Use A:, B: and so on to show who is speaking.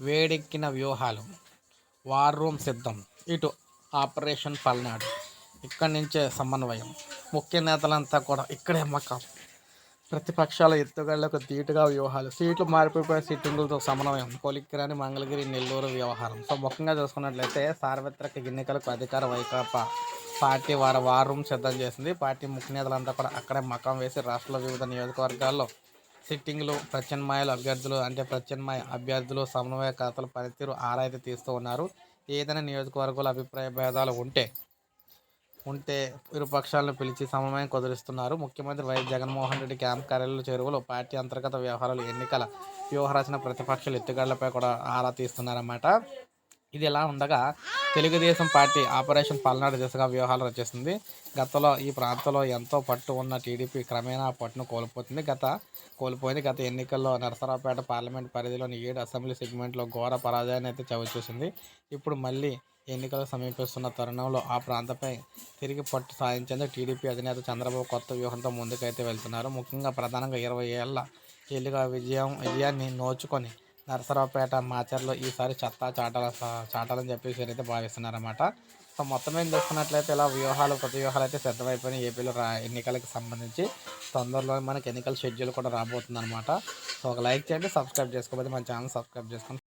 A: వేడెక్కిన వ్యూహాలు. War room సిద్ధం ఇటు ఆపరేషన్ పల్నాడు. ఇక్కడి నుంచే సమన్వయం. ముఖ్య నేతలంతా కూడా ఇక్కడే మకం ప్రతిపక్షాల ఎత్తుగడలకు ధీటుగా వ్యూహాలు. సీట్లు మారిపోయిన సిట్టింగులతో సమన్వయం. కొలిక్కిరాని మంగళగిరి నెల్లూరు వ్యవహారం. సో ముఖ్యంగా చూసుకున్నట్లయితే సార్వత్రిక ఎన్నికలకు అధికార వైకాపా పార్టీ వారి వార్ రూమ్ సిద్ధం చేసింది. పార్టీ ముఖ్య నేతలంతా కూడా అక్కడే మకం వేసి రాష్ట్రంలో వివిధ నియోజకవర్గాల్లో సిట్టింగ్లు ప్రత్యామ్నాయాలు అభ్యర్థులు అంటే ప్రత్యామ్నాయ అభ్యర్థులు సమన్వయకర్తల పనితీరు ఆరాయితీ తీస్తూ ఉన్నారు. ఏదైనా నియోజకవర్గాల అభిప్రాయ భేదాలు ఉంటే ఉంటే ఇరుపక్షాలను పిలిచి సమన్వయం కుదిరిస్తున్నారు. ముఖ్యమంత్రి వైఎస్ జగన్మోహన్ రెడ్డి క్యాంప్ కార్యాలయ చేరువలో పార్టీ అంతర్గత వ్యవహారాలు ఎన్నికల వ్యూహరచన ప్రతిపక్షాలు ఎత్తుగడలపై కూడా ఆరా తీస్తున్నారన్నమాట. ఇది ఎలా ఉండగా తెలుగుదేశం పార్టీ ఆపరేషన్ పల్నాడు దిశగా వ్యూహాలు రచిస్తుంది. గతంలో ఈ ప్రాంతంలో ఎంతో పట్టు ఉన్న టీడీపీ క్రమేణా పట్టును కోల్పోతుంది. గత కోల్పోయింది. గత ఎన్నికల్లో నరసరావుపేట పార్లమెంట్ పరిధిలోని ఏడు అసెంబ్లీ సెగ్మెంట్లో ఘోర పరాజయాన్ని అయితే చవిచూసింది ఇప్పుడు మళ్ళీ ఎన్నికలు సమీపిస్తున్న తరుణంలో ఆ ప్రాంతంపై తిరిగి పట్టు సాధించేందుకు టీడీపీ అధినేత చంద్రబాబు కొత్త వ్యూహంతో ముందుకైతే వెళ్తున్నారు. ముఖ్యంగా ప్రధానంగా ఇరవై ఏళ్ళ ఏళ్ళుగా విజయం విజయాన్ని నోచుకొని నరసరావుపేట మాచర్లో ఈసారి చెత్తా చాటాల చాటాలని చెప్పేసి అయితే భావిస్తున్నారన్నమాట. సో మొత్తం మీద చూసుకున్నట్లయితే ఇలా వ్యూహాలు ప్రతి వ్యూహాలు అయితే సిద్ధమైపోయినాయి. ఏపీలో రా ఎన్నికలకు సంబంధించి తొందరలో మనకి ఎన్నికల షెడ్యూల్ కూడా రాబోతుంది అనమాట సో ఒక లైక్ చేయండి సబ్స్క్రైబ్ చేసుకోకపోతే మన ఛానల్ సబ్స్క్రైబ్ చేసుకోండి.